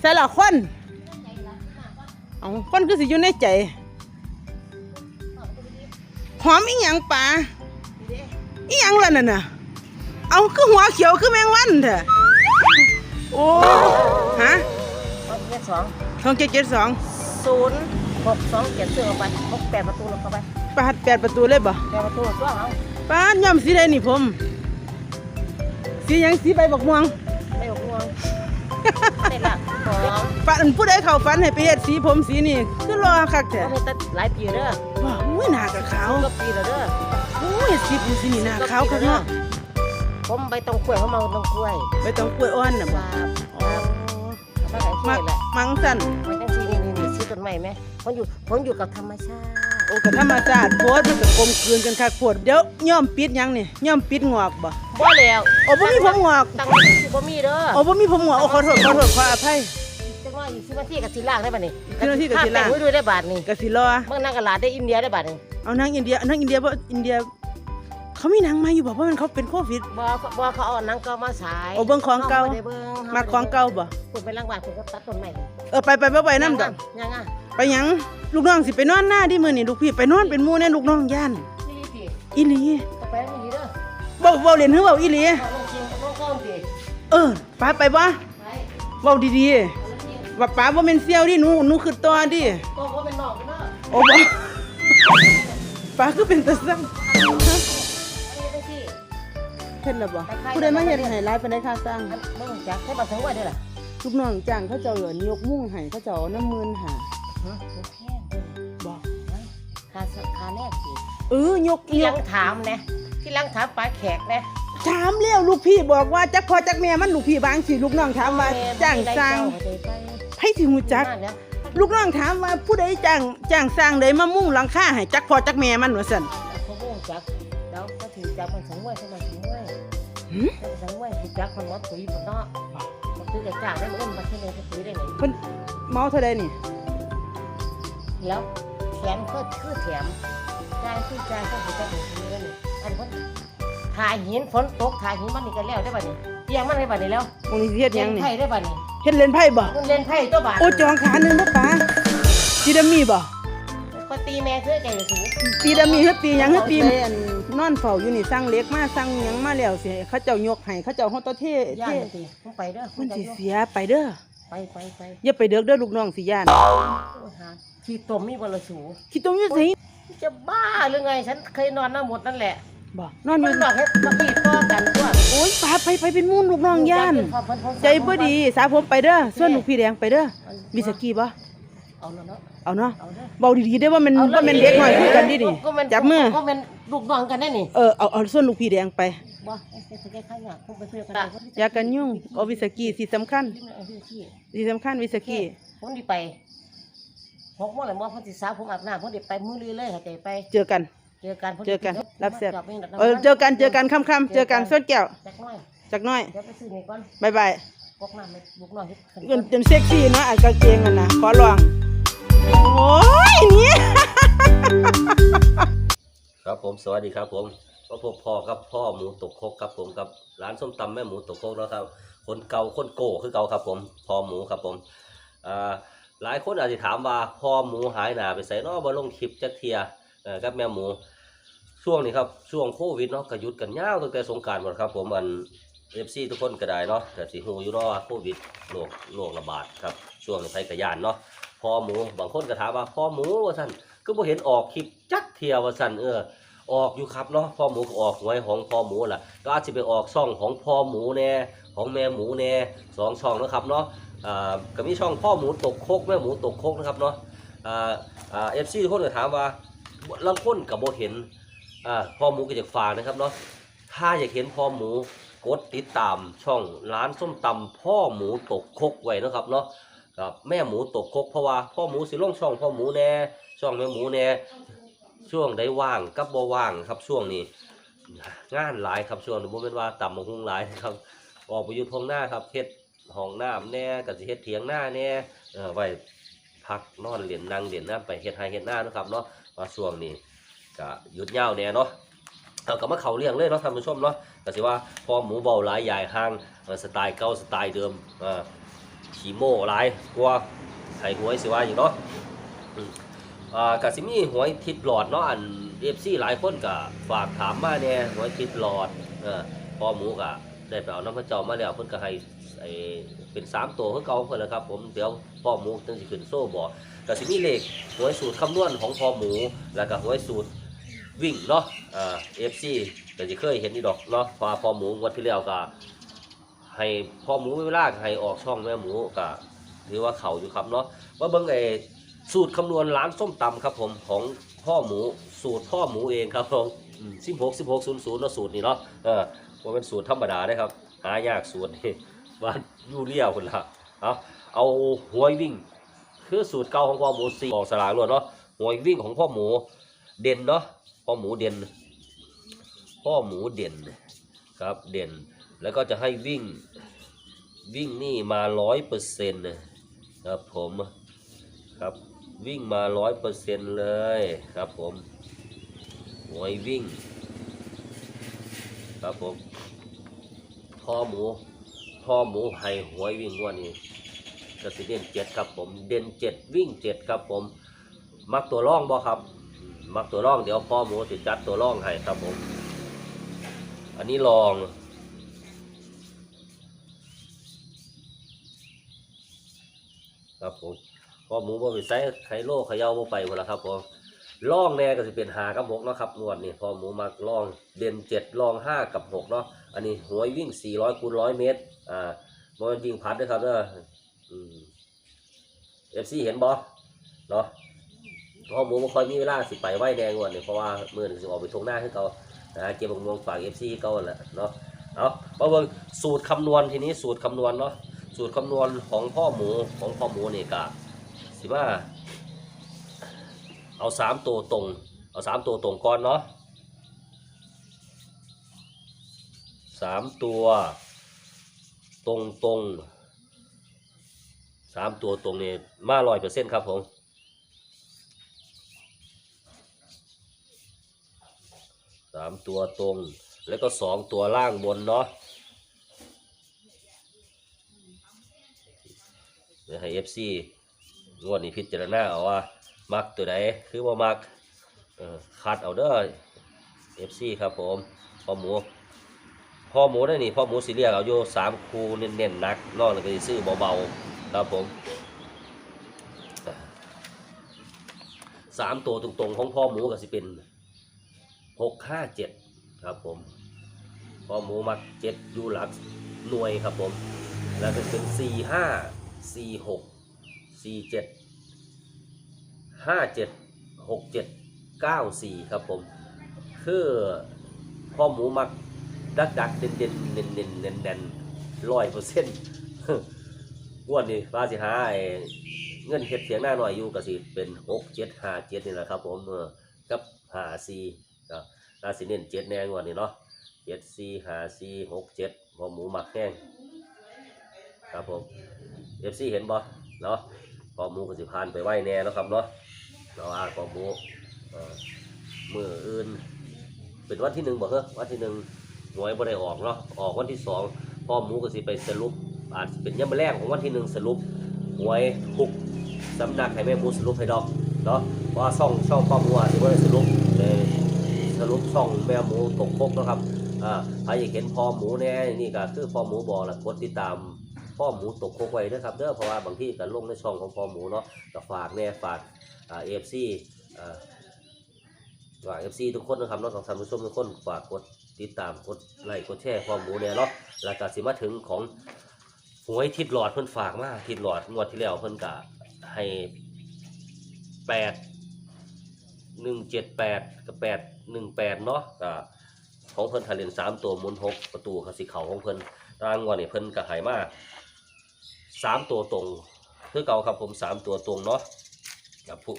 ใส่ละคนเอาคนคือสิอยู่ในใจ หอมอีหยังปลาอีหยังล่ะนั่นน่ะเอาคือหัวเขียวคือแมงวันเถอะโอ้ฮะเอาเจ็ดสองทองเจ็ดเจ็ดสองศูนย์หกสองเจ็ดซื้อออกไปหกแปดประตูลงเข้าไปปาดแปดประตูเลยบ่แปดประตูตัวเอาปาดย่อมสีใดนี่ผมสีหยังสีใบบักม่วงไม่หกงวง ได้ละสองปาดอันผู้ใดเข้าฝันให้ไปเฮ็ดสีผมสีนี่คือรอคักแท้เขาไม่ตัดหลายปีเด้อว้าวอุ้ยหน้าก็ขาวก็ปีแล้วเด้ออุ้ยสีผมสีนี่หน้าขาวคักเนาะผมไปตรงกล้วยเขามาตรงกล้วยไปต้องกล้วยอ่อนน่ะบ่ว่าอ๋อเอาไปไหนมัที่กแหละมังสั่นมันจังซีนี่นี่นี่ซื้อต้นใหม่ไหมผมอยู่ผมอยู่กับธรรมชาติ โอ้ก็ธรรมชาติโพดมันก็กลมกลืนกันคักโพดเดี๋ยวย่อมปิดหยังนี่ย่อมปิดงอกบ่บ่แล้วโอ้บ่มีผมงอกตั้งไว้สิบ่มีเด้อโอ้บ่มีผมงอกโอ้ขอโทษขอโทษขออภัยจังว่าอีกสิบนาทีกับสิล่างได้ป่ะนี่สิบนาทีกับสิล่างถ้แต่งไว้ด้วยได้บาทนี่ก็สิรอเมื่อนั่งกับหลานได้อินเดียได้บาทนี่เอานางอินเดียนางอินเดียบ่อินเดีย เขามีหนังมาอยู่บ่เพราะมันเขาเป็นโควิด บ่บ่เขาเอาหนังเก่ามาฉายโอ้เบิ่งของเก่า บ่ได้เบิ่งมาของเก่าบ่คุณไปล้างบ้านคุณก็ตัดต้นใหม่เออไปไปบ่ไปนำดอก ยังอะไปหยังลูกน้องสิไปนอนหน้าดิมื้อนี้ลูกพี่ไปนอนเป็นหมู่แน่ลูกน้องย่านนี่สิอีหลีต่อไปมันดีเด้อบ่บ่เล่นหือเว้าอีหลีเอาลงจริงลงก้อนสิเออป้าไปบ่ไปเว้าดีเอาลงจริงๆว่าป้าบ่แม่นเสี่ยวดิหนูหนูคือต่อดิก็ก็เป็นนอกเด้อโอ้บ่ป้าคือเป็นตาสั่งอันนี้ได้สิเฮ็ดแล้วบ่ผู้ใดมาเฮ็ดให้หลายปานใดค่าจ้างอันเบิ่งจักให้บ่ถึงว่าเด้อล่ะ ลูกน้องจ้างเขาเจ้าเหลือยกมุ่งให้เขาเจ้าเอาน้ำมืนหา ฮะบ่แพงเด้อบอกค่าสักค่าแรกสิเออยกที่ยหลักงถามนะที่หลังถามปลาแขกนะ ถามแล้วลูกพี่บอกว่าจักพอจักแม่มันลูกพี่บางสิลูกน้องถามว่าจ้างสร้างไปไปให้ถึงหูจักนั่นแหละลูกน้องถามว่าผู้ใดจ้างจ้างสร้างใดมามุ่งหลังคาให้จักพอจักแม่มันว่าซั่น เขาบ่งจักแล้วก็ถือจักมันสังเวยใช่ไหมสังเวยหึมันสังเวยถือจักมันวัดถุยมันเนาะมันถือแต่จ้างได้มันมาที่นี่ก็ถือได้ไหนเพิ่นเมาเท่าใดนี่ แล้วแถมก็คือแถมจ่ายคือจ่ายก็ถือจ่ายถือเงินอันนี้ถ่ายหินฝนตกถ่ายหินมันนี่ก็แล้วได้ป่ะนี่เตียงมันได้ป่ะนี่แล้ววงนี้สิเฮ็ดหยังนี่ไพ่ได้ป่ะนี่เฮ็ดเล่นไพ่บ่มันเล่นไพ่ตัวบาทโอ้จองขาหนึงบ่ป๋าตีดามีบ่ก็ตีแม่ซื้อใจเลยสูตีดามีเฮ็ดตีหยังเฮ็ดตีอันนอนเฝ้าอยู่นี่สั่งเหล็กมาสั่งหยังมาแล้วสิให้เขาเจ้ายกให้เขาเจ้าเฮาตะเทย่าเทนตีต้องไปเด้อมันสิเสียไปเด้อ ไปไปไปอย่าไปเด้อเด้อลูกน้องสิย่านที่ตมมีบลสูคิดตรงอยู่สิจะบ้าหรือไง ฉันเคยนอนหน้าหมดนั่นแหละบ่นอนอมัยู่นบอกให้มาปีต่อกันตัวโอ้ยป้าไปไปเป็นหมู่ลูกน้องย่าน ใจบ่ดีสาผมไปเด้อส่วนลูกพี่แดงไปเด้อวิสกี้บ่เอาแล้วเนาะเอาเนาะเอาเด้อเบาดีๆเด้อว่ามันว่ามันเด็กน้อยคุยกันดิดิก็มันจับมือก็มันลูกน้องกันแน่นี่เออเอาเอาส่วนลูกพี่แดงไป บ่ ไอ้เจ๊แค่ข้างหน้าคงไปเพื่อกันยากันยุงเอาวิสกี้สิสำคัญเอาที่ที่สิสำคัญวิสกี้ผมดีไปหกโมงเลยมอพ่อสิสาวผมอาบน้ำผมดีไปมือลือเลยค่ะใจไป เจอกัน เจอกันเจอกัน รับแซ่บเออเจอกันเจอกันค่ำๆเจอกันส่วนแก้วจักน้อยจักหน้อยเดี๋ยวไปซื้อนี่ก่อนบ๊ายบายพกน้ำให้ลูกน้องเฮ็ดขนจนจนเซ็กซี่เนาะอันกางเกงนั่นน่ะขอลองโอ้ยนี่ครับผมสวัสดีครับผม ก็พบพ่อครับพ่อหมูตกคกครับผมกับร้านส้มตำแม่หมูตกคกนะครับ คนเก่าคนโก้คือเก่าครับผมพ่อหมูครับผมอ่าหลายคนอาจจะถามว่าพ่อหมูหายหนาไปใส่นอบ่ลงคลิปจักเทียเอ่อกับแม่หมูช่วงนี้ครับช่วงโควิดเนาะก็หยุดกันยาวตั้งแต่สงการหมดครับผมอันเอฟซีทุกคนก็ได้เนาะแต่สิฮู้อยู่เนาะโควิดโรคโรคระบาดครับช่วงนี้ไผกระยานเนาะพ่อหมูบางคนก็ถามว่าพ่อหมูว่าซั่นก็บ่เห็นออกคลิปจักเทียว่าซั่นเออ ออกอยู่ครับเนาะพ่อหมูก็ออกหวยของพ่อหมูล่ะก็อาจจะไปออกช่องของพ่อหมูแน่ของแม่หมูแน่สองช่องนะครับเนาะก็มีช่องพ่อหมูตกโคกแม่หมูตกโคกนะครับเนาะเอฟซีทุกคนก็ถามว่าลางคนกับโบเห็นพ่อหมูก็อยากฝากนะครับเนาะถ้าอยากเห็นพ่อหมูกดติดตามช่องร้านส้มตำพ่อหมูตกโคกไว้นะครับเนาะกับแม่หมูตกโคกเพราะว่าพ่อหมูสิล่องช่องพ่อหมูแน่ช่องแม่หมูแน่ ช่วงได้ว่างกับบ่ว่างครับช่วงนี้ งานหลายครับช่วงนี้บ่แม่นว่าต่ำมาหุ้งหลายครับ ออกไปอยู่ทงหน้าครับเฮ็ดห้องน้ำแน่ก็สิเฮ็ดเถียงหน้าแน่เออไว้พักนอนเล่นนั่งเล่นน้ำไปเฮ็ดไร่เฮ็ดหน้านะครับเนาะว่าช่วงนี้ก็หยุดยาวแน่เนาะเอาก็มาเขาเรื่องเลยเนาะท่านผู้ชมเนาะก็สิว่าพอหมูเบาหลายใหญ่ห่างสไตล์เก่าสไตล์เดิมเออขี่โม่หลายกลัวไห้หวยสิว่าอยู่เนาะ อ่ากสิมีหวยทิศหลอดเนาะอันเอฟซีหลายคนก็ฝากถามมาเนี่ยหวยทิศหลอดเออพ่อหมูก็ได้ไปเอาน้ำพระเจ้ามาแล้วเพิ่นก็ให้ไอ้เป็นสามตัวคือเก่าเพิ่นแหละครับ ผมเดี๋ยวพ่อหมูจึงสิขึ้นโซ่บอกก็สิมีเลขหวยสูตรคำนวณของพ่อหมูแล้วก็หวยสูตรวิ่งเนาะอ่าเอฟซีก็จะเคยเห็นนี่ดอกเนาะพอพ่อหมูงวดที่แล้วก็ให้พ่อหมูไม่ลากให้ออกช่องแม่หมูก็ถือว่าเข่าอยู่ครับเนาะว่าเบิ่งไอ้ สูตรคำนวณร้านส้มตำครับผมของพ่อหมูสูตรพ่อหมูเองครับผมสิบหกสิบหกศูนย์ศูนย์เนาะสูตรนี่เนาะเออว่าเป็นสูตรธรรมดาได้ครับหายากสูตรนี่บ้านยูเรียคนละเอาเอาหวยวิ่ง คือสูตรเก่าของพ่อหมูสี่ออกสลากล้วนเนาะหวยวิ่งของพ่อหมูเด่นเนาะพ่อหมูเด่น พ่อหมูเด่นครับเด่นแล้วก็จะให้วิ่งวิ่งนี่มาร้อยเปอร์เซ็นต์นะครับผมครับ วิ่งมาร้อยเปอร์เซ็นต์เลยครับผมหวยวิ่ง ครับผมพ่อหมูพ่อหมูให้หวยวิ่งว่านี้กระสิเด่นเจ็ดครับผม เด่นเจ็ดวิ่งเจ็ดครับผม มักตัวร่องบ่ครับมมักตัวร่องเดี๋ยวพ่อหมูจะจัดตัวร่องให้ครับผม อันนี้ลองครับผม พอหมูบ่ไปใส่ไข่โลเขย่าบ่ไปหมดแล้วครับผมล่องแน่ก็จะเป็นหากับหกเนาะครับนวดนี่พอหมูมาล่องเด่นเจ็ดล่องห้ากับหกเนาะอันนี้หวยวิ่งสี่ร้อยคูณร้อยเมตรอ่ามันวิ่งพัดด้วยครับเด้อเอฟซีเห็นบ่เนาะพอหมูบ่ค่อยมีเวลาสิไปไหวแดงงวดนี่เพราะว่ามื้อนึงสิออกไปทงหน้าให้เขานะเก็บบงวงฝากเอฟซีเก่าแหละเนาะเอามาเบิ่งสูตรคำนวณทีนี้สูตรคำนวณเนาะสูตรคำนวณของพ่อหมูของพ่อหมูนี่กะ สิว่า เอาสามตัวตรง เอาสามตัวตรงก่อนเนาะสามตัว ตรงตรงสามตัวตรงนี่มาร้อยเปอร์เซ็นต์ครับผมสามตัวตรงแล้วก็สองตัวล่างบนเนาะเดี๋ยวให้เอฟซี งวดนี้พิจารณาเอาว่า มักตัวใดคือว่ามักคัดเอาเด้อเอฟซีครับผมพ่อหมูพ่อหมูได้นี่พ่อหมูสิเรียกเอาอยู่สามคูเน้นๆหนักนอกนั้นก็สิซื้อเบาๆครับผมสามตัวตรงๆของพ่อหมูก็สิเป็นหกห้าเจ็ดครับผมพ่อหมูมักเจ็ดยูหลักหน่วยครับผม แล้วก็เป็นสี่ห้าสี่หก สี่เจ็ดห้าเจ็ดหกเจ็ดเก้าสี่ครับผม คือพ่อหมูมักดักดักเด่นเด่นเด่นเด่นเด่นเด่นร้อยเปอร์เซ็นต์งวดนี้ว่าสิหาไอเงินเฮ็ดเสียงหน้าหน่อยอยู่ก็สิเป็นหกเจ็ดห้าเจ็ดนี่แหละครับผมกับห้าสี่ก็น่าสิเน้นเจ็ดแน่งวดนี้เนาะเจ็ดสี่ห้าสี่หกเจ็ดพ่อหมูมักแห้งครับผมเอฟซีเห็นบ่เนาะ อหมูก็สิพานไปไหวแน่แล้วครับเนาะเราอาปอหมูเมืออื่น เป็นวันที่หนึ่งบ่เหรอวันที่หนึ่งหวยบ่ได้ออกเนาะออกวันที่สองพ่อหมูก็สิไปสรุป อาจเป็นยามแรกของวันที่หนึ่งสรุปหวยทุกสำนักให้แม่หมูสรุปให้ดอกเนาะเพราะว่าช่องช่องพ่อหมูอาจสิบ่ได้สรุปเลยสรุปช่องแม่หมูตกครกนะครับอ่าใครอยากเห็นพ่อหมูแน่นี่ก็คือพ่อหมูบอกแล้วกดติดตาม พ่อหมูตกโคกไว้เด้อครับเด้อเพราะว่าบางที่ก็ลงในช่องของพ่อหมูเนาะก็ฝากแน่ฝากเอฟซีอ่าฝากเอฟซีทุกคนนะครับเนาะของท่านผู้ชมทุกคนฝากกดติดตามกดไลค์กดแชร์พ่อหมูเนี่ยเนาะแล้วก็สิมาถึงของหวยทิดหลอดเพิ่นฝากมาทิดหลอดงวดที่แล้วเพิ่นก็ให้แปดหนึ่งเจ็ดแปดกับแปดหนึ่งแปดเนาะก็ของเพิ่นทะเลนสามตัวมุนหกประตูเขาสิเขาของเพิ่นรางวัลนี่เพิ่นกระหายมา สามตัวตรงคือเก่าครับผมสามตัวตรงเนาะกับผู้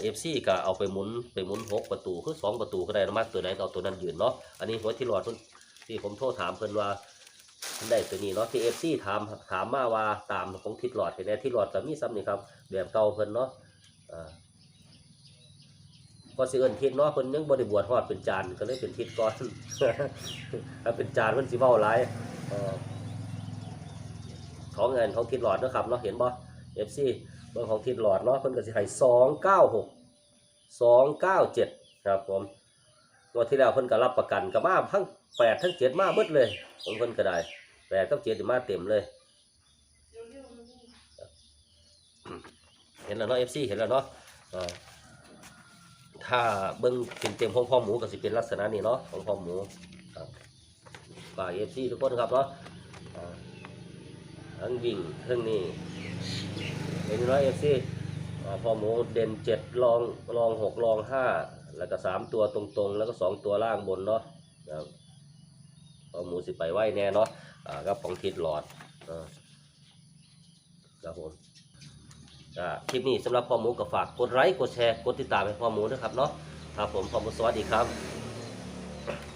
เอฟซีก็เอาไปหมุนไปหมุนหกประตูคือสองประตูก็ได้นะมาตัวไหนเอาตัวนั้นยืนเนาะอันนี้หัวที่หลอดที่ผมโทรถามเพิ่นว่าเพิ่นได้ตัวนี้เนาะที่เอฟซีถามถามมาว่าตามของทิศหลอดเห็นไหมทิศหลอดก็มีซ้ำนี่ครับแบบเก่าเพิ่นเนาะก็สิเอินทิศเนาะเพิ่นยังบ่ได้บวชฮอดเป็นจานก็เลยเป็นทิศก่อนถ้าเป็นจานเพิ่นสิเว้าหลายเอ่อของเงินของทิดหลอดนะครับเนาะเห็นบ่เอฟซีเบิ่งของทิดหลอดเนาะเพิ่นก็สิให้สองเก้าหกสองเก้าเจ็ดครับผมงวดที่แล้วเพิ่นก็รับประกันก็มาทั้งแปดทั้งเจ็ดมาหมดเลยของเพิ่นก็ได้แปดกับเจ็ดมาเต็มเลย เห็นแล้วเนาะเอฟซีเห็นแล้วเนาะถ้าเบิ้งเต็มๆของพ่อหมูก็สิเป็นลักษณะนี้เนาะของพ่อหมูครับฝากเอฟซีทุกคนครับเนาะ ทั้งวิ่งทั้งนี้เห็นเนาะเอฟซีพอหมูเด่นเจ็ดรองรองหกรองห้าแล้วก็สามตัวตรงๆ แล้วก็สองตัวล่างบนเนาะพอหมูสิไปไหวแน่เนาะกับของทิดหลอดอ่าครับผมคลิปนี้สำหรับพ่อหมูก็ฝากกดไลค์กดแชร์กดติดตามให้พ่อหมูด้วยครับเนาะครับผมพ่อหมูสวัสดีครับ